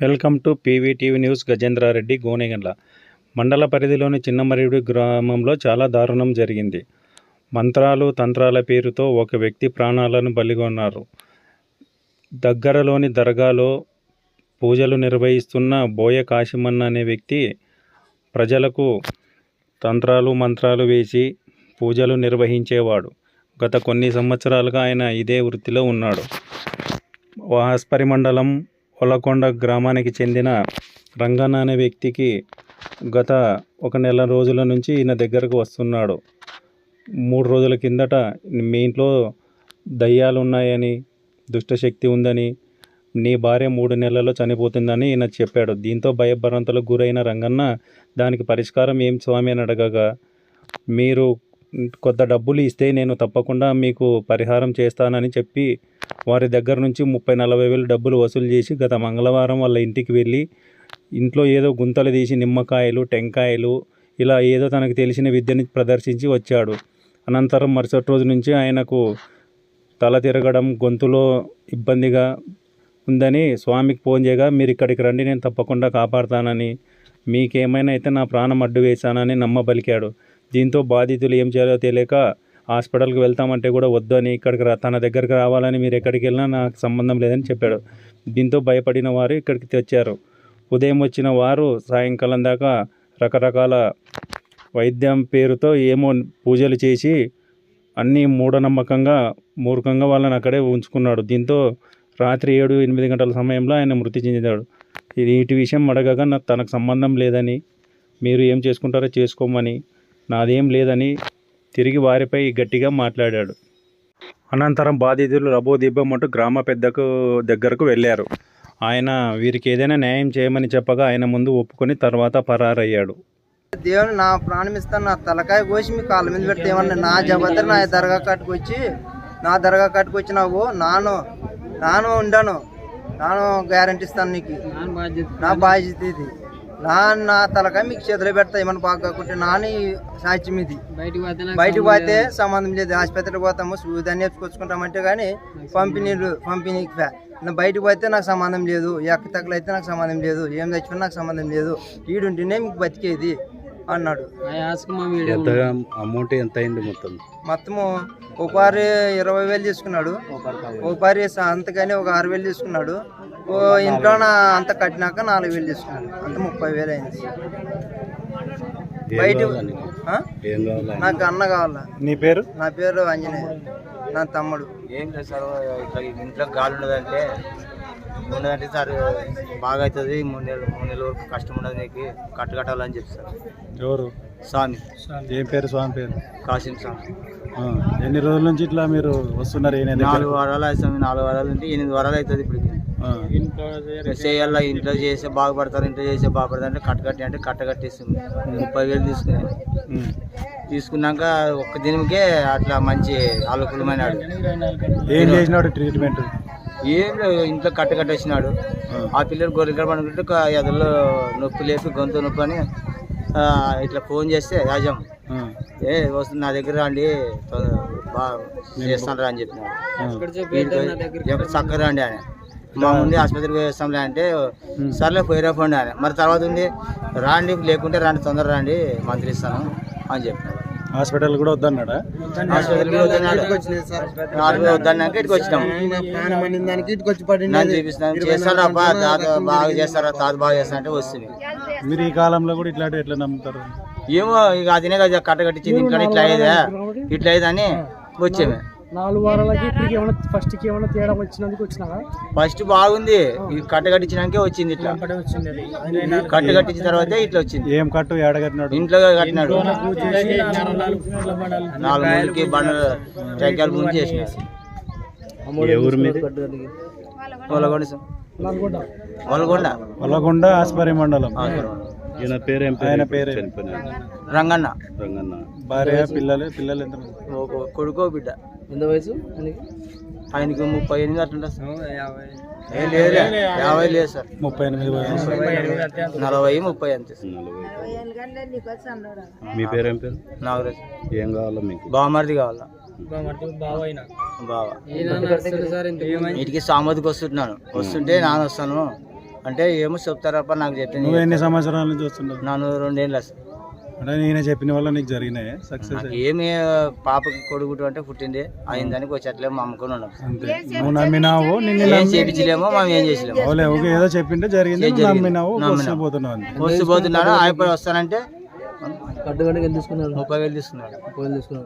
Welcome to PVTV news Gajendra Reddy Gonegandla. మండల పరిధిలోని చిన్నమరిడి గ్రామంలో చాలా దారుణం జరిగింది. మంత్రాలు తంత్రాల పేరుతో ఒక వ్యక్తి ప్రాణాలను బలిగొన్నారు. దగ్గరలోని దర్గాలో పూజలు నిర్వహిస్తున్న బోయ కాశిమన్న అనే వ్యక్తి ప్రజలకు తంత్రాలు మంత్రాలు వేసి పూజలు నిర్వహించేవాడు. గత కొన్ని సంవత్సరాలుగా ఆయన ఇదే వృత్తిలో ఉన్నాడు. వాస్పరి మండలం ఒలకొండ గ్రామానికి చెందిన రంగన్న అనే వ్యక్తికి గత ఒక నెల రోజుల నుంచి ఈయన దగ్గరకు వస్తున్నాడు. మూడు రోజుల కిందట మీ ఇంట్లో దయ్యాలు ఉన్నాయని దుష్టశక్తి ఉందని నీ భార్య మూడు నెలల్లో చనిపోతుందని ఈయన చెప్పాడు. దీంతో భయభ్రాంతలకు గురైన రంగన్న దానికి పరిష్కారం ఏం స్వామి? అని అడగగా మీరు కొంత డబ్బులు ఇస్తే నేను తప్పకుండా మీకు పరిహారం చేస్తానని చెప్పి వారి దగ్గర నుంచి ముప్పై నలభై వేలు డబ్బులు వసూలు చేసి గత మంగళవారం వాళ్ళ ఇంటికి వెళ్ళి ఇంట్లో ఏదో గుంతలు తీసి నిమ్మకాయలు టెంకాయలు ఇలా ఏదో తనకు తెలిసిన విద్యని ప్రదర్శించి వచ్చాడు. అనంతరం మరుసటి రోజు నుంచి ఆయనకు తల తిరగడం గొంతులో ఇబ్బందిగా ఉందని స్వామికి ఫోన్ చేయగా మీరు ఇక్కడికి రండి నేను తప్పకుండా కాపాడుతానని మీకేమైనా అయితే నా ప్రాణం అడ్డు వేశానని నమ్మబలికాడు. దీంతో బాధితులు ఏం చేయాలో తెలియక హాస్పిటల్కి వెళ్తామంటే కూడా వద్దని ఇక్కడికి రా తన దగ్గరికి రావాలని మీరు ఎక్కడికి వెళ్ళినా నాకు సంబంధం లేదని చెప్పాడు. దీంతో భయపడిన వారు ఇక్కడికి తెచ్చారు. ఉదయం వచ్చిన వారు సాయంకాలం దాకా రకరకాల వైద్యం పేరుతో ఏమో పూజలు చేసి అన్నీ మూఢనమ్మకంగా మూర్ఖంగా వాళ్ళని అక్కడే ఉంచుకున్నాడు. దీంతో రాత్రి ఏడు ఎనిమిది గంటల సమయంలో ఆయన మృతి చెందాడు. ఇది వీటి విషయం అడగగా నాకు తనకు సంబంధం లేదని మీరు ఏం చేసుకుంటారో చేసుకోమని నాదేం లేదని తిరిగి వారిపై గట్టిగా మాట్లాడాడు. అనంతరం బాధితులు రబోదిబ్బమంటూ గ్రామ పెద్దకు దగ్గరకు వెళ్ళారు. ఆయన వీరికి ఏదైనా న్యాయం చేయమని చెప్పగా ఆయన ముందు ఒప్పుకొని తర్వాత పరారయ్యాడు. దేవుని నా ప్రాణం ఇస్తాను నా తలకాయ కోసి మీ కాళ్ళ మీద పెడితే ఏమన్నా నా జబద్దరు నా దర్గా కట్టుకొచ్చి నా దర్గా కట్టుకొచ్చి నాకు నాను నాను ఉండాను. నాను గ్యారంటీ ఇస్తాను నీకు. నా బాధ్యత ఇది. నా నా తలకాయ మీకు చేతిలో పెడతా ఏమన్నా బాగా కాకుంటే నాని సాధ్యం ఇది బయటకు పోతే సంబంధం లేదు. ఆసుపత్రికి పోతాము సూదాన్ని నేర్చుకొచ్చుకుంటామంటే కానీ పంపిణీలు పంపిణీకి బయటకు పోతే నాకు సంబంధం లేదు ఎక్క తక్కువ అయితే నాకు సంబంధం లేదు ఏం తెచ్చుకున్నా నాకు సంబంధం లేదు ఈడుంటేనే మీకు బతికేది అన్నాడు. అమౌంట్ ఎంత అయింది మొత్తం? మొత్తము ఒకసారి ఇరవై వేలు తీసుకున్నాడు ఒకసారి అంతకని ఒక ఆరు వేలు తీసుకున్నాడు. ఇంట్లో నా అంత కట్టినాక నాలుగు వేలు తీసుకున్నాడు అంత ముప్పై వేలు అయింది. బయట నీకు? అన్న కావాలా? నీ పేరు? నా పేరు ఆంజనేయ. నా తమ్ముడు. ఏం లేదు సార్ ఇట్లా ఇంట్లో గాలి ఉండదంటే ఉండదంటే సార్ బాగా అవుతుంది మూడు నెలలు మూడు నెలల వరకు కష్టం ఉండదు నీకు కట్టు కట్టాలని చెప్పి సార్. ఎవరు? స్వామి. ఏం పేరు స్వామి పేరు? కాసిం స్వామి. ఆ, ఎన్ని రోజుల నుంచి ఇట్లా మీరు వస్తున్నారు? నాలుగు వారాలు అవుతుంది నాలుగు వారాలు ఉంటే ఎనిమిది వారాలు అవుతుంది ఇప్పటికి. చేయాలా ఇంట్లో చేస్తే బాగుపడతారు ఇంట్లో చేస్తే బాగుపడతారు అంటే కట్ట కట్టి అంటే కట్ట కట్టేస్తుంది ముప్పై వేలు తీసుకున్నాను. తీసుకున్నాక ఒక్క దినకే అట్లా మంచి ఆలోకులమైనాడు ఏం చేసినాడు ట్రీట్మెంట్ ఏం లేదు ఇంట్లో కట్ట కట్టేసినాడు. ఆ. పిల్లలు గొర్రెలు పడుకుంటే ఎదల్లో నొప్పి లేపి గొంతు నొప్పి అని ఆ, ఇట్లా ఫోన్ చేస్తే యాజం ఏ వస్తుంది నా దగ్గర రండి చేస్తాను రా అని చెప్పినాడు. ఆ. ఎక్కడ చక్కగా రండి అని. మా ఉండి ఆసుపత్రికి వేస్తాంలే అంటే సర్లే పోయిరా పోండి అని మరి తర్వాత ఉండి రాండి లేకుంటే రండి తొందర రండి మంత్రి ఇస్తాను అని చెప్పినాడు. హాస్పిటల్ కూడా వద్దన్నాడా? హాస్పిటల్కి వద్దన్నాడు. ఆరు వద్దన్నాక ఇటుకు వచ్చి పడింది. నన్ను చూపిస్తాను. చేస్తారా అబ్బా తాత బాగా చేస్తారా తాత బాగా చేస్తారా అంటే వస్తుంది. మీరు ఈ కాలంలో కూడా ఇట్లాంటివి ఎట్లా నమ్ముతారు? ఏమో ఇక అదినే కదా కట్ట కట్టించింది ఇంట్లో ఇట్లా అయ్యేదా? ఇట్లా అయ్యేదని వచ్చేమే. నాలుగు వారాలకి ఇప్పటికి ఏమైనా ఫస్ట్కి ఏమైనా తేడా వచ్చినందుకు వచ్చినారా ఫస్ట్ బాగుంది. ఈ కట్ట కట్టించినాకే వచ్చింది ఇట్లా. వచ్చింది అది? కట్ట కట్టించిన తర్వాత ఇట్లా వచ్చింది. ఏం కట్టు ఏడగట్టినాడు? ఇంట్లో కట్టినాడు. నాలుగు మూలకి బండలు టెంకాయలు ముందు చేసినాడు ఏ ఊరు మీది? వలగొండ సార్. నల్గొండ వలగొండ. వల్లగొండ ఆస్పరి మండలం. ఈయన పేరు ఆయన పేరు. రంగన్న. రంగన్న. భార్య పిల్లలు పిల్లలు ఎంత ఒక కొడుకో బిడ్డ. ఎంత వయసు ఆయనకి? ముప్పై ఎనిమిది అట్లుంటుంది సార్? ఏం లేదు యాభై లేదు సార్. ముప్పై ఎనిమిది. నలభై ముప్పై అంతే మీ పేరు పేరు? తెలుసు. ఏం కావాలా మీకు? బావమరిది కావాలా? బావైనా? బావ. వీటికి సామతికి వస్తుంటున్నాను వస్తుంటే నాన్న వస్తాను. అంటే ఏమో చెప్తారప్ప నాకు చెప్పింది నువ్వు ఎన్ని సంవత్సరాల నుంచి వస్తున్నావు? నన్ను రెండేళ్ళు అంటే నేనే చెప్పిన వల్ల నీకు జరిగినాయి? సక్సెస్ నాకు ఏమి పాపకి కొడుకుటు అంటే పుట్టింది అయిందానికి వచ్చేట్లే మా అమ్మకొని ఉన్నాం అంతే. నువ్వు నమ్మినావు నిన్ను ఏం నమ్మి చేపించలేమో మనం ఏం చేసలేము ఓలే ఓకే ఏదో చెప్పింటే జరిగింది నువ్వు. నమ్మినావు నమ్మినా. వస్తూ పోతున్నావు అంతే. వస్తూ పోతున్నాడు? అయిపోయి వస్తానంటే తీసుకున్నారు? ముప్పై వేలు తీసుకున్నాడు. ముప్పై వేలు తీసుకున్నారు.